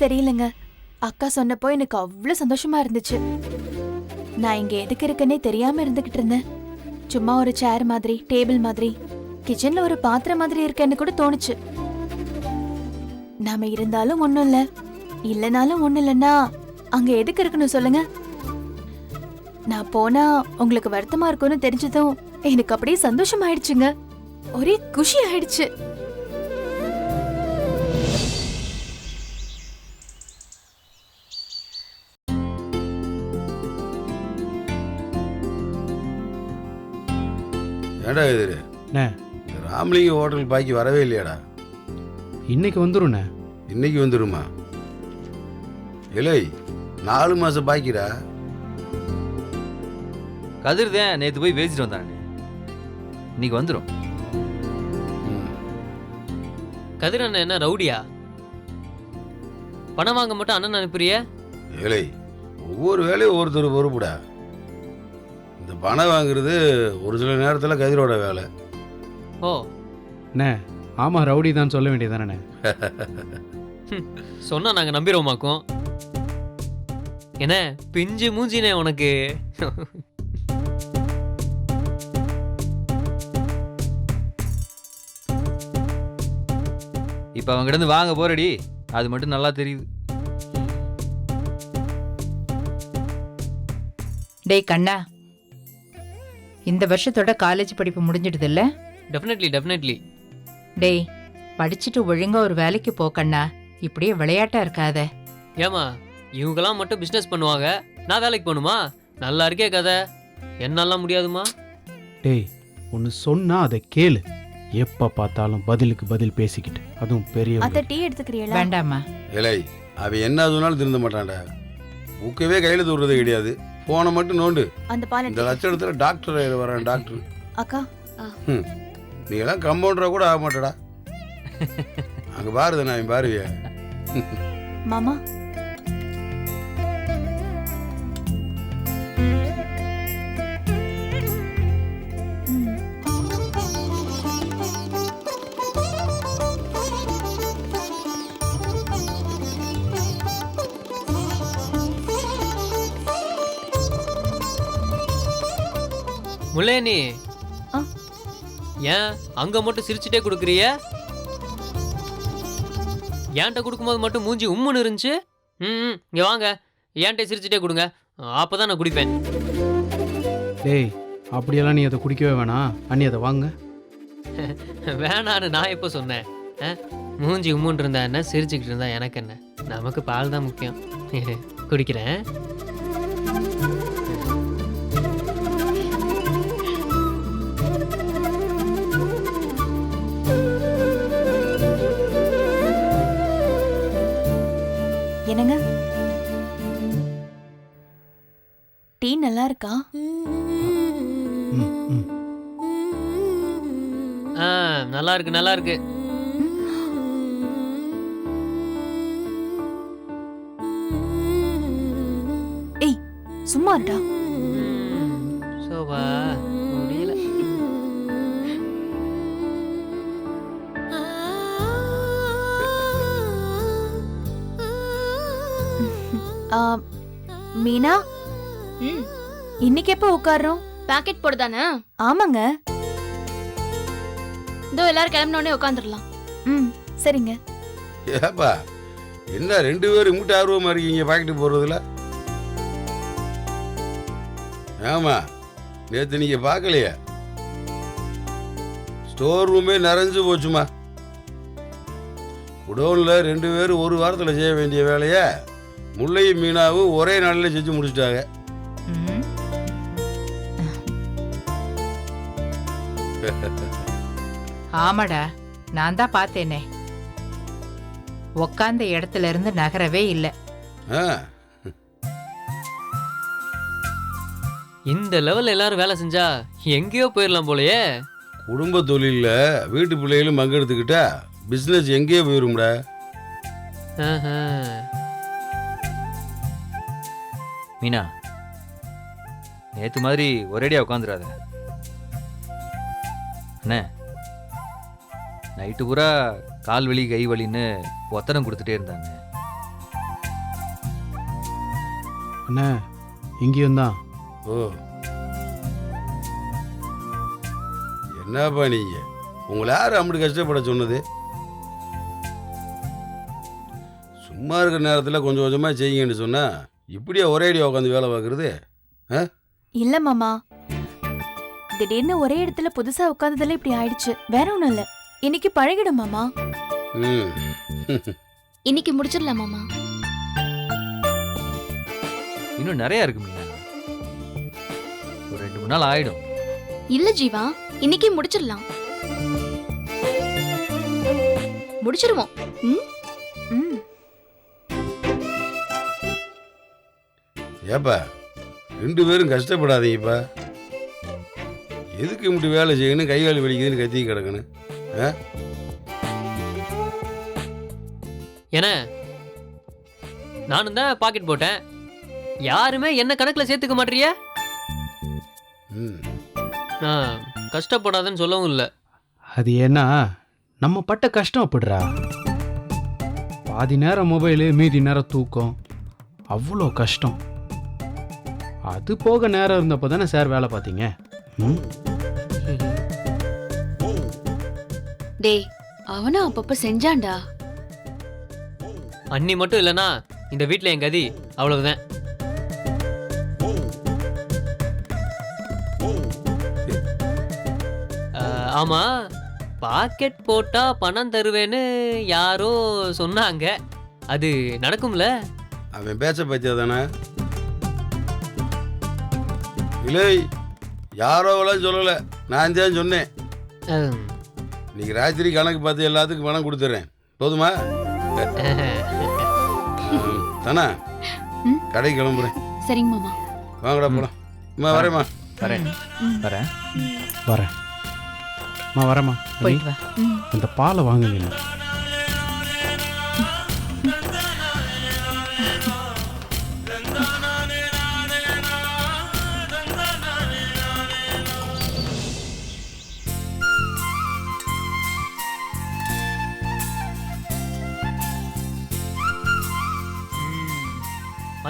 தெரியலங்க. அக்கா சொன்னப்போ எனக்கு அவ்வளவு சந்தோஷமா இருந்துச்சு. நான் இங்க எதுக்கு இருக்கேனே தெரியாம இருந்துகிட்டு இருந்தேன். சும்மா ஒரு சேர் மாதிரி டேபிள் மாதிரி கிச்சன்ல ஒரு பாத்திரம் மாதிரி இருக்கேன்னு கூட தோணுச்சு. நாம இருந்தாலும் ஒண்ணும் இல்ல. இல்லனாலும் ஒண்ணும் இல்லைன்னா அங்க எதுக்கு இருக்கணும் சொல்லுங்க. நான் போனா உங்களுக்கு வருத்தமா இருக்கும்னு தெரிஞ்சதும் எனக்கு அப்படியே சந்தோஷம் ஆயிடுச்சுங்க ஒரே குஷி ஆயிடுச்சு. ஏடா இது? அண்ணே. ராமலிங்க ஹோட்டல் பாக்கி வரவே இல்லையாடா? இன்னைக்கு வந்துருண்ணே இன்னைக்கு வந்துருமா? இலை நாலு மாசம் பாக்கிடா. கதிர் தான் நேற்று போய் பேசிட்டு வந்தானே இன்னைக்கு வந்துடும். கதிர் அண்ணன் என்ன ரவுடியா? பணம் வாங்க மட்டும் அண்ணன் அனுப்புறிய? இலை ஒவ்வொரு வேலையும் ஒவ்வொருத்தர் பொறுப்புடா. இந்த பணம் வாங்குறது ஒரு சில நேரத்தில் கதிரோட வேலை. ஓ. அண்ணே ஆமாம் ரவுடி தான் சொல்ல வேண்டியதானே சொன்னா நாங்க நம்பிடுவோமாக்கும். என்ன பிஞ்சு மூஞ்சினே உனக்கு? இப்போ அவங்க இருந்து வாங்க போறடி அது மட்டும் நல்லா தெரியுது. டேய் கண்ணா இந்த வருஷத்தோட காலேஜ் படிப்பு முடிஞ்சிடுதுல்ல? டெஃபினெட்லி டெஃபினெட்லி டேய் படிச்சுட்டு ஒழுங்கா ஒரு வேலைக்கு போ கண்ணா. இப்படியே விளையாட்டா இருக்காத. ஏமா இவங்கெல்லாம் மட்டும் பிஸ்னஸ் பண்ணுவாங்க. நான் வேலைக்கு போகணுமா? நல்லா இருக்கே கதை. என்னாலாம் முடியாதுமா? டேய் ஒன்று சொன்னா அதை கேளு. எப்போ பார்த்தாலும் பதிலுக்கு பதில் பேசிக்கிட்டு. அதுவும் பெரிய அத்த டீ எடுத்துக்கிறீங்களா? வேண்டாமா இலை அவன் என்ன சொன்னாலும் திருந்த மாட்டான்டா. புக்கவே கையில் தூடுறதே கிடையாது. போனை மட்டும் நோண்டு. அந்த பால் இந்த லட்சணத்தில் டாக்டர் வரான் டாக்டர் அக்கா. நீ எல்லாம் கம்பவுண்டரா கூட ஆக மாட்டடா அங்கே பாருது நான் பாருவியா மாமா முல்லேனி. ஆ. ஏன்? அங்க மட்டும் சிரிச்சுட்டே கொடுக்குறிய? என்கிட்ட கொடுக்கும்போது மட்டும் மூஞ்சி உம்முன்னு இருந்துச்சு? ம் இங்க வாங்க. என்கிட்ட சிரிச்சுட்டே கொடுங்க. அப்பதான் நான் குடிப்பேன். டேய் அப்படியெல்லாம் நீ அதை குடிக்கவே வேணாம். அண்ணி அதை வாங்க. வேணான்னு நான் எப்போ சொன்னேன்? ஆ? மூஞ்சி உம்முன்னு இருந்தா என்ன? சிரிச்சுக்கிட்டு இருந்தா எனக்கு என்ன? நமக்கு பால் தான் முக்கியம். குடிக்கிறேன். நல்லா இருக்கா? ஆ நல்லா இருக்கு நல்லா இருக்கு. ஏய் சும்மா இருடா. சோபா முடியல. ஆ, மீனா? ம். இன்னைக்கு எப்போ உட்கார்றோம்? பாக்கெட் போடுதானே? ஆமாங்க. இதோ எல்லாரும் கிளம்பினோடனே உட்காந்துடலாம் ம் சரிங்க. ஏப்பா என்ன ரெண்டு பேரும் இங்கிட்ட ஆர்வமா இருக்கீங்க பாக்கெட்டு போடுறதுல? ஆமா நேத்து நீங்க பார்க்கலையே? ஸ்டோர் ரூமே நிறைஞ்சு போச்சுமா? குடோன்ல ரெண்டு பேரும் ஒரு வாரத்தில் செய்ய வேண்டிய வேலையை முல்லையும் மீனாவும் ஒரே நாளில் செஞ்சு முடிச்சிட்டாங்க. ஆமாடா நான் தான் பார்த்தேனே. உக்காந்த இடத்துல இருந்து நகரவே இல்லை. ஆ. இந்த லெவல்ல எல்லாரும் வேலை செஞ்சா எங்கேயோ போயிடலாம் போலயே. குடும்ப தொழிலில் வீட்டு பிள்ளைகளும் பங்கெடுத்துக்கிட்டா பிஸ்னஸ் எங்கேயோ போயிரும்டா. ஆஹா. மீனா நேற்று மாதிரி ஒரேடியாக உட்காந்துடாத அண்ணே நைட்டு பூரா கால் வலி கை வலின்னு ஒத்தடம் கொடுத்துட்டே இருந்தாங்க. அண்ணே இங்கேயும் தான். ஓ. என்னப்பா நீங்க? உங்களை யார் அப்படி கஷ்டப்பட சொன்னது? சும்மா இருக்கிற நேரத்தில் கொஞ்சம் கொஞ்சமாக செய்யுங்கன்னு சொன்னா இப்படியே ஒரே அடியா உட்காந்து வேலை பார்க்குறது இல்ல மாமா. திடீர்னு ஒரே இடத்துல புதுசா உட்கார்ந்ததுல இப்படி ஆயிடுச்சு. வேற ஒண்ணும் இல்ல. இன்னைக்கு பழகிடும் மாமா. ம். இன்னைக்கு முடிச்சிடலாம் மாமா. இன்னும் நிறைய இருக்கு மீனா ஒரு ரெண்டு மூணு நாள் ஆயிடும். இல்ல ஜீவா. இன்னைக்கு முடிச்சிடலாம். முடிச்சிருவோம். ம்? ம். ஏப்பா ரெண்டு பேரும் கஷ்டப்படாதீங்கப்பா. எதுக்கு இப்படி வேலை செய்யணும்? கை கால் வலிக்குதுன்னு கத்தி கிடக்கணும். ஏன்னா நானும் தான் பாக்கெட் போட்டேன். யாருமே என்ன கணக்கில் சேர்த்துக்க மாட்டீங்க ம். நான் கஷ்டப்படாதன்னு சொல்லவும் இல்லை. அது ஏன்னா நம்ம பட்ட கஷ்டம் அப்படிடா பாதி நேரம் மொபைலு மீதி நேரம் தூக்கம். அவ்வளோ கஷ்டம். அது போக நேரம் இருந்தப்போ தானே சார் வேலை பார்த்தீங்க? ம்? டேய் அவனும் அப்பப்ப செஞ்சான்டா. அண்ணி மட்டும் இல்லைன்னா இந்த வீட்டில் என் கதி அவ்வளவுதான். அஹ், ஆமா பாக்கெட் போட்டா பணம் தருவேன்னு யாரோ சொன்னாங்க. அது நடக்கும்ல? அவன் பேச்ச பத்தியா தானே இல்லை யாரோ சொல்லலை. நான் தான் சொன்னேன். அஹ், இன்னைக்கு ராத்திரி கணக்கு பார்த்து எல்லாத்துக்கும் பணம் கொடுத்துட்றேன் போதுமா? தானா. கடைக்கு கிளம்புறேன். சரிங்க மாமா. வாங்கடா போலாம். அம்மா வரேம்மா. வரேன். வரேன். வரேன். அம்மா வரேம்மா. போயிட்டு வா. அந்த பாலை வாங்குங்க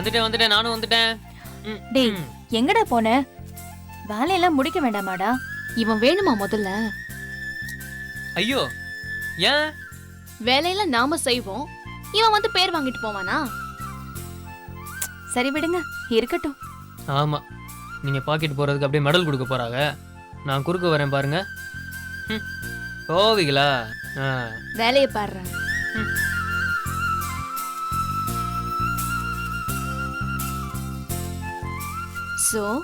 வந்துட்டேன் வந்துட்டேன் நானும் வந்துட்டேன். டேய். எங்கடா போன? வேலையெல்லாம் முடிக்க வேண்டாமாடா. இவன் வேணுமா முதல்ல? ஐயோ ஏன்? வேலையெல்லாம் நாம செய்வோம். இவன் வந்து பேர் வாங்கிட்டு போவானா? சரி விடுங்க இருக்கட்டும். ஆமா நீங்க பாக்கெட் போறதுக்கு அப்படியே மெடல் கொடுக்க போறாங்க. நான் குறுக்க வரேன் பாருங்க. ஆ. வேலையை பாடுற சோ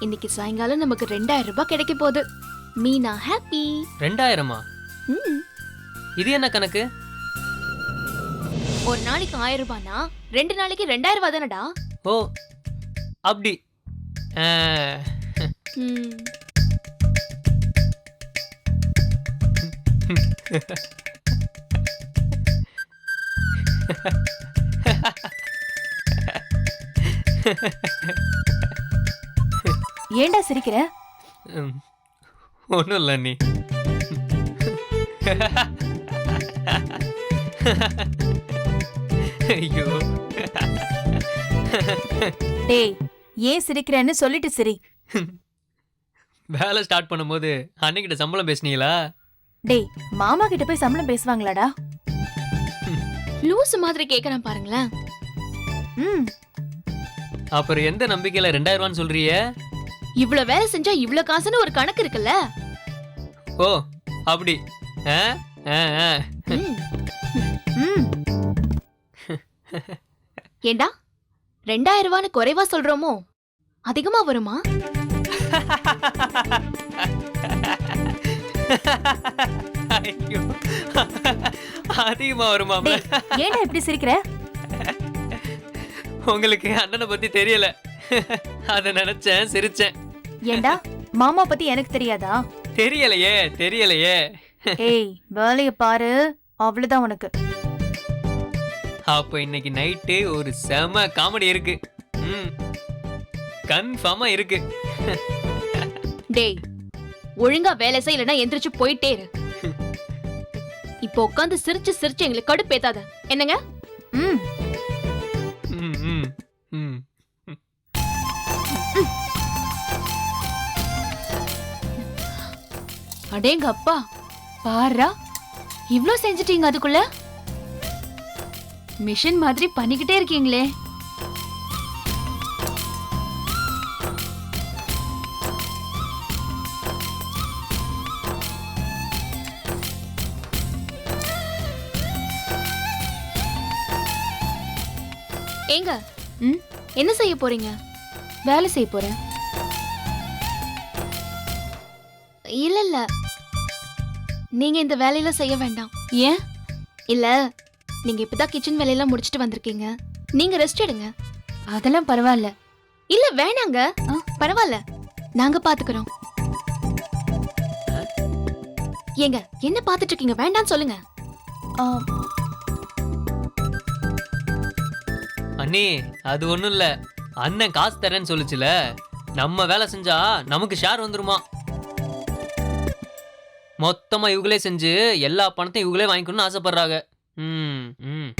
இன்னைக்கு சாயங்காலம் நமக்கு ரெண்டாயிரம் ரூபாய் கிடைக்க போகுது. மீனா ஹாப்பி ரெண்டாயிரமா? ம். இது என்ன கணக்கு? ஒரு நாளைக்கு ஆயிரம் ரூபாய்னா ரெண்டு நாளைக்கு ரெண்டாயிரம் ரூபாய் தானடா? ஓ அப்படி. ஆ, ம். ஏன்டா சிரிக்கிற? ம், ஒண்ணும் இல்லை நீ. ஐயோ. டேய் ஏன் சிரிக்கிறேன்னு சொல்லிட்டு சிரி. வேலை ஸ்டார்ட் பண்ணும்போது அன்னைக்கிட்ட சம்பளம் பேசுனீங்களா? டேய் மாமா கிட்ட போய் சம்பளம் பேசுவாங்களாடா? லூசு மாதிரி கேக்குறான் பாருங்களேன். ம். அப்புறம் எந்த நம்பிக்கையில ரெண்டாயிரம் ரூபான்னு சொல்றிய இவ்ளோ வேலை செஞ்சா இவ்ளோ காசுன்னு ஒரு கணக்கு இருக்குல்ல? ஓ அப்படி. ஏண்டா? ரெண்டாயிரம் ரூபான்னு குறைவா சொல்றோமோ? அதிகமா வருமா? அதிகமா வருமாம்ல டேய் ஏன்டா இப்படி சிரிக்கிற? உங்களுக்கு அண்ணனை பத்தி தெரியல. அத நினைச்சேன் சிரிச்சேன். ஏன்டா மாமா பத்தி எனக்கு தெரியாதா? தெரியலையே தெரியலையே. ஏய் வேலைய பாரு. அவ்வளவுதான் உனக்கு. அப்போ இன்னைக்கு நைட்டு ஒரு செம காமெடி இருக்கு. ம். கன்ஃபார்மா இருக்கு. டேய் ஒழுங்கா வேலை செய்யலனா எந்திரிச்சு போயிட்டே இரு. இப்போ உட்காந்து சிரிச்சு சிரிச்சு எங்களுக்கு கடுப்பேத்தாத. என்னங்க? ம். ம் ம் ம். அடேங்க அப்பா பாரா இவ்ளோ செஞ்சிட்டீங்க அதுக்குள்ள? மிஷின் மாதிரி பண்ணிக்கிட்டே இருக்கீங்களே. ஏங்க ம்? என்ன செய்ய போறீங்க? வேலை செய்ய போறேன். இல்ல இல்ல. நீங்க இந்த வேலையெல்லாம் செய்ய வேண்டாம். ஏன்? இல்ல நீங்க இப்பதான் கிச்சன் வேலையெல்லாம் முடிச்சிட்டு வந்திருக்கீங்க. நீங்க ரெஸ்ட் எடுங்க. அதெல்லாம் பரவாயில்ல. இல்ல வேணாங்க. பரவாயில்ல. நாங்க பாத்துக்கிறோம். ஏங்க என்ன பாத்துட்டு இருக்கீங்க? வேண்டாம்னு சொல்லுங்க. அண்ணி அது ஒன்றும் இல்லை. அண்ணன் காசு தரேன்னு சொல்லுச்சுல. நம்ம வேலை செஞ்சா நமக்கு ஷேர் வந்துருமா? மொத்தமாக இவங்களே செஞ்சு எல்லா பணத்தையும் இவங்களே வாங்கிக்கணும்னு ஆசைப்படுறாங்க. ம் ம்.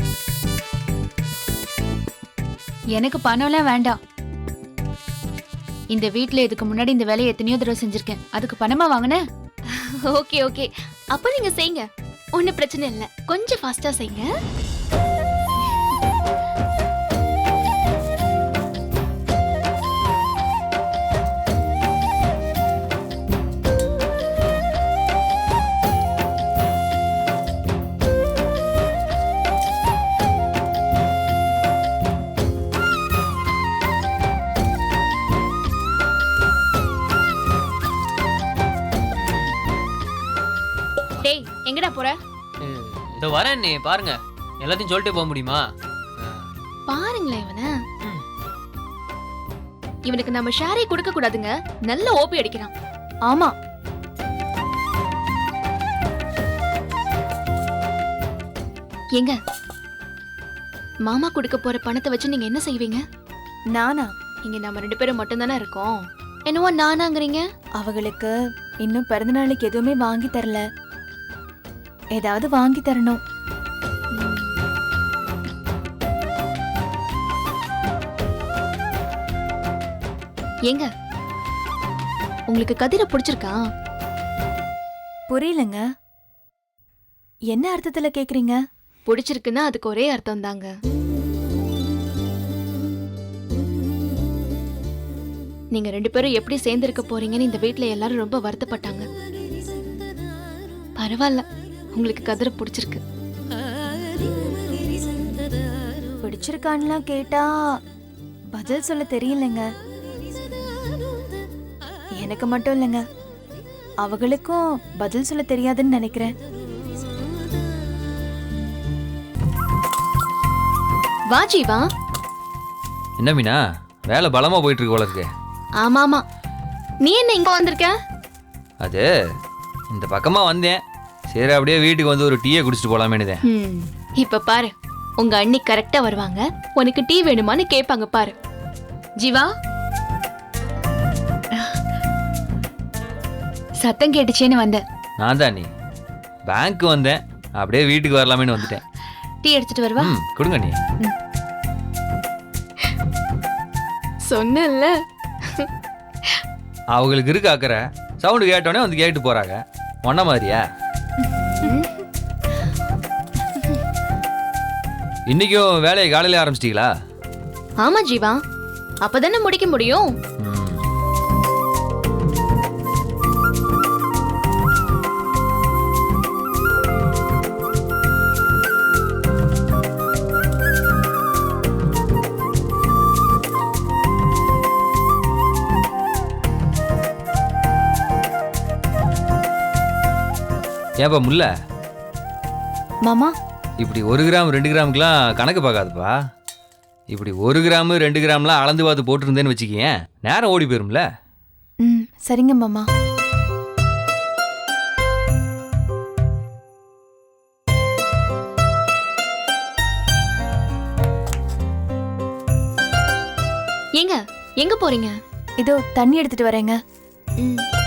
எனக்கு பணம்லாம் வேண்டாம். இந்த வீட்ல இதுக்கு முன்னாடி இந்த வேலையை எத்தனையோ தடவை செஞ்சிருக்கேன். அதுக்கு பணமா வாங்கினேன் ஓகே ஓகே. அப்ப நீங்க செய்யுங்க ஒன்னும் பிரச்சனை இல்ல. கொஞ்சம் ஃபாஸ்டா செய்யுங்க வரேன் பாருங்க. எல்லாத்தையும் சொல்லிட்டு போக முடியுமா? பாருங்களேன் இவனை. ம். இவனுக்கு நம்ம ஷேரே கொடுக்க கூடாதுங்க. நல்ல ஓபி அடிக்கிறான். ஆமா. ஏங்க மாமா கொடுக்க போற பணத்தை வச்சு நீங்க என்ன செய்வீங்க? நானா? இங்க நம்ம ரெண்டு பேரும் மட்டும் தானே இருக்கோம். என்னவோ நானாங்கிறீங்க? அவங்களுக்கு இன்னும் பிறந்த நாளைக்கு எதுவுமே வாங்கி தரல. ஏதாவது வாங்கி தரணும். ஏங்க உங்களுக்கு கதிரை பிடிச்சிருக்கா? புரியலங்க. என்ன அர்த்தத்துல கேக்குறீங்க? பிடிச்சிருக்குன்னா அதுக்கு ஒரே அர்த்தம் தாங்க. நீங்க ரெண்டு பேரும் எப்படி சேர்ந்திருக்க போறீங்கன்னு இந்த வீட்ல எல்லாரும் ரொம்ப வருத்தப்பட்டாங்க. பரவாயில்ல உங்களுக்கு கதிரை பிடிச்சிருக்கு. பிடிச்சிருக்கான்லாம் கேட்டா பதில் சொல்ல தெரியலங்க. எனக்கு மட்டும் இல்லைங்க. அவங்களுக்கும் பதில் சொல்ல தெரியாதுன்னு நினைக்கிறேன். வா ஜீவா. என்ன மீனா? வேலை பலமாக போயிட்டு இருக்கு போல இருக்கு. ஆமா ஆமா நீ என்ன இங்க வந்திருக்க? அது இந்த பக்கமாக வந்தேன். சரி அப்படியே வீட்டுக்கு வந்து ஒரு டீயை குடிச்சிட்டு போகலாமேனுதேன் ஹம், இப்ப பாரு. உங்க அண்ணி கரெக்டா வருவாங்க. உனக்கு டீ வேணுமான்னு கேட்பாங்க பாரு. ஜீவா சத்தம் கேட்டுச்சேன்னு வந்தேன். நான் தான் நீ பேங்க் வந்தேன். அப்படியே வீட்டுக்கு வரலாமேன்னு வந்துட்டேன். டீ எடுத்துட்டு வருவா? ம் கொடுங்க நீ. சொன்னல அவங்களுக்கு இருக்கு அக்கறை? சவுண்டு கேட்டோடனே வந்து கேட்டு போகிறாங்க ஒன்ன மாதிரியா? இன்னைக்கும் வேலையை காலையில ஆரம்பிச்சிட்டீங்களா? ஆமா ஜீவா. அப்பதானே முடிக்க முடியும். ம் ஏப்பா முல்ல? மாமா? இப்படி ஒரு கிராம் ரெண்டு கிராமுக்கெலாம் கணக்கு பார்க்காதுப்பா. இப்படி ஒரு கிராமு ரெண்டு கிராம்லாம் அளந்து பார்த்து போட்டிருந்தேன்னு வச்சுக்கேன் நேரம் ஓடி போயிரும்ல? ம் சரிங்க மாமா. ஏங்க எங்க போறீங்க? இதோ தண்ணி எடுத்துட்டு வரேங்க. ம்.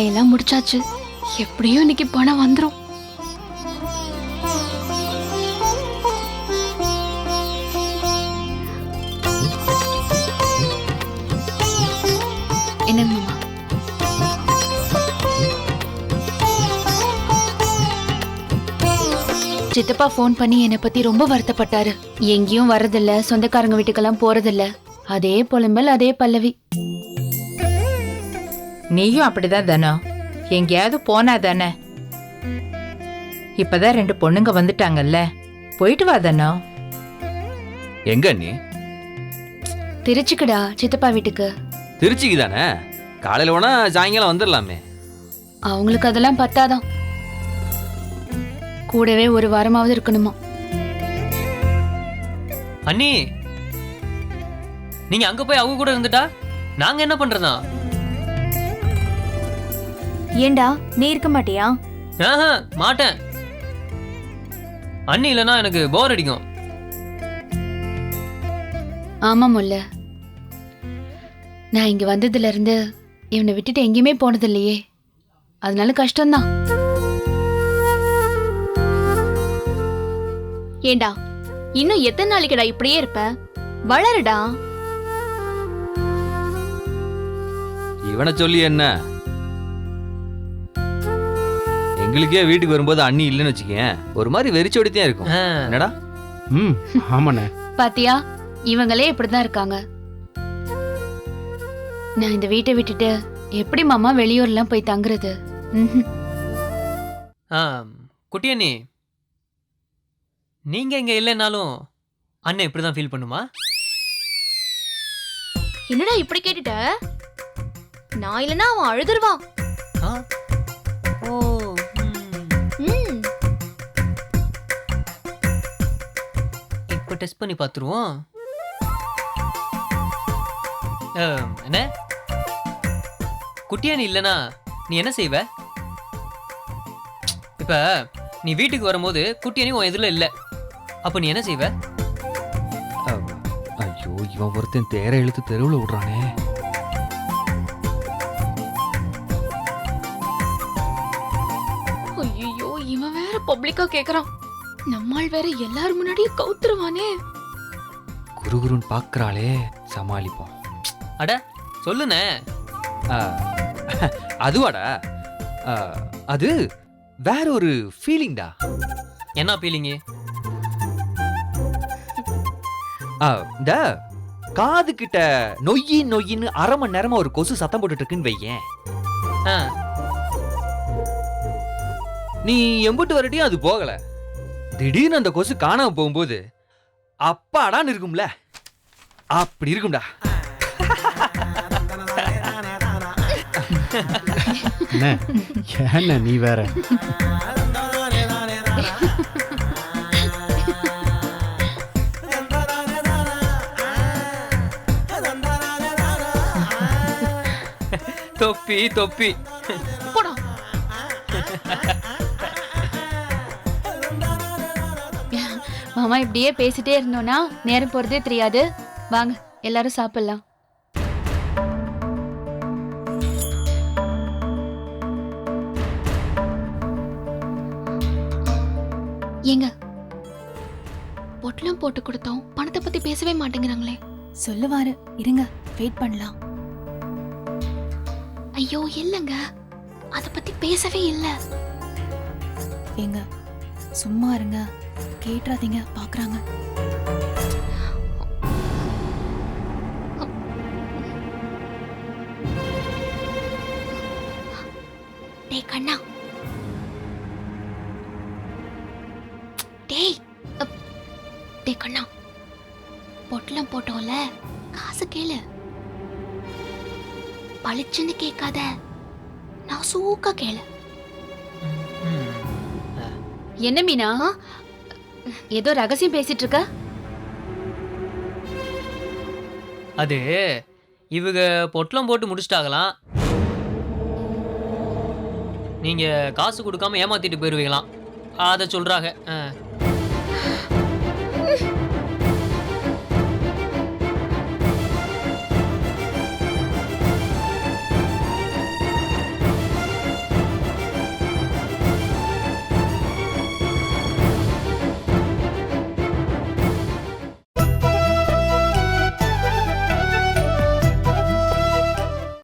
வேலையெல்லாம் முடிச்சாச்சு. எப்படியும் இன்னைக்கு பணம் வந்துரும். என்னங்க சித்தப்பா ஃபோன் பண்ணி என்னை பத்தி ரொம்ப வருத்தப்பட்டாரு. எங்கேயும் வரதில்ல சொந்தக்காரங்க வீட்டுக்கெல்லாம் போறதில்ல. அதே புலம்பல் அதே பல்லவி. நீயும் அப்படிதான் தானோ. எங்கேயாவது போனா தானே? இப்பதான் ரெண்டு பொண்ணுங்க வந்துட்டாங்கல்ல. போயிட்டு வா தானோ. எங்க நீ? திருச்சிக்குடா சித்தப்பா வீட்டுக்கு. திருச்சிக்கு தானே? காலையில் வேணா சாயங்காலம் வந்துடலாமே அவங்களுக்கு அதெல்லாம் பத்தாதான். கூடவே ஒரு வாரமாவது இருக்கணுமா? அண்ணி நீங்க அங்க போய் அவங்க கூட இருந்துட்டா? நாங்க என்ன பண்றதா ஏண்டா நீ இருக்க மாட்டியா? ஆஹா மாட்டேன். அண்ணி இல்லைன்னா எனக்கு போர் அடிக்கும். ஆமா முல்ல. நான் இங்க வந்ததுல இருந்து இவனை விட்டுட்டு எங்கேயுமே போனது இல்லையே. அதனால கஷ்டம்தான். ஏண்டா இன்னும் எத்தனை நாளைக்குடா இப்படியே இருப்ப? வளருடா. இவனை சொல்லி என்ன? எங்களுக்கே வீட்டுக்கு வரும்போது அண்ணி இல்லைன்னு வச்சுக்கேன் ஒரு மாதிரி வெறிச்சோடித்தான் இருக்கும். ஆ, என்னடா? ம் ஆமாண்ணே. பாத்தியா இவங்களே இப்படிதான் இருக்காங்க. நான் இந்த வீட்டை விட்டுட்டு எப்படி மாமா வெளியூர்லாம் போய் தங்குறது? ம்ஹும். ஆ, குட்டி அண்ணி நீங்க இங்க இல்லைன்னாலும் அண்ணன் இப்படிதான் ஃபீல் பண்ணுமா? என்னடா இப்படி கேட்டுட்ட? நான் இல்லனா அவன் அழுதுருவான். ஆ? ஓ. இப்போ டெஸ்ட் பண்ணி பார்த்துருவோம் என்ன? குட்டியானி இல்லனா நீ என்ன செய்வ? இப்ப நீ வீட்டுக்கு வரும்போது குட்டியானி உன் எதிரில் இல்லை. அப்போ நீ என்ன செய்வ? ஐயோ இவன் ஒருத்தன் தேர இழுத்து தெருவில் விடுறானே. ஐயோ இவன் வேற பப்ளிக்கா கேக்குறான். நம்மால் வேற எல்லாரும் முன்னாடியும் கவுத்துருவானே. குருகுருன்னு பார்க்கறாளே சமாளிப்போம். அட சொல்லுனே ஆ, அதுவாடா. ஆ, அது வேற ஒரு ஃபீலிங்டா என்ன ஃபீலிங்கு இந்த காது கிட்ட நொய்யி நொய்யின்னு அரை மணி நேரமா ஒரு கொசு சத்தம் போட்டுட்டு இருக்குன்னு வையேன். ஆ. நீ எம்புட்டு வரட்டியும் அது போகல. திடீர்னு அந்த கொசு காணாம போகும்போது அப்பாடான்னு இருக்கும்ல. அப்படி இருக்கும்டா. ஏண்ணே நீ வேற. தொப்பி தொப்பி. மாமா இப்படியே பேசிட்டே இருந்தோம்னா நேரம் போறதே தெரியாது. வாங்க எல்லாரும் சாப்பிடலாம். ஏங்க பொட்டலம் போட்டு கொடுத்தோம். பணத்தை பத்தி பேசவே மாட்டேங்கிறாங்களே. சொல்லுவாரு இருங்க வெயிட் பண்ணலாம். ஐயோ இல்லைங்க. அத பத்தி பேசவே இல்லை. ஏங்க சும்மா இருங்க. கேட்டுறாதீங்க பாக்குறாங்க டேய் கண்ணா. டேய் அப். டேய் கண்ணா. பொட்டலம் போட்டோம்ல காசு கேளு. பளிச்சுன்னு கேட்காத. நான் சூக்கா கேளு. என்ன மீனா? ஏதோ ரகசியம் பேசிட்டு இருக்க அது இவங்க பொட்டலம் போட்டு முடிச்சிட்டாங்களாம் நீங்க காசு கொடுக்காம ஏமாத்திட்டு போயிருவீங்களாம். அதை சொல்றாங்க ஆ.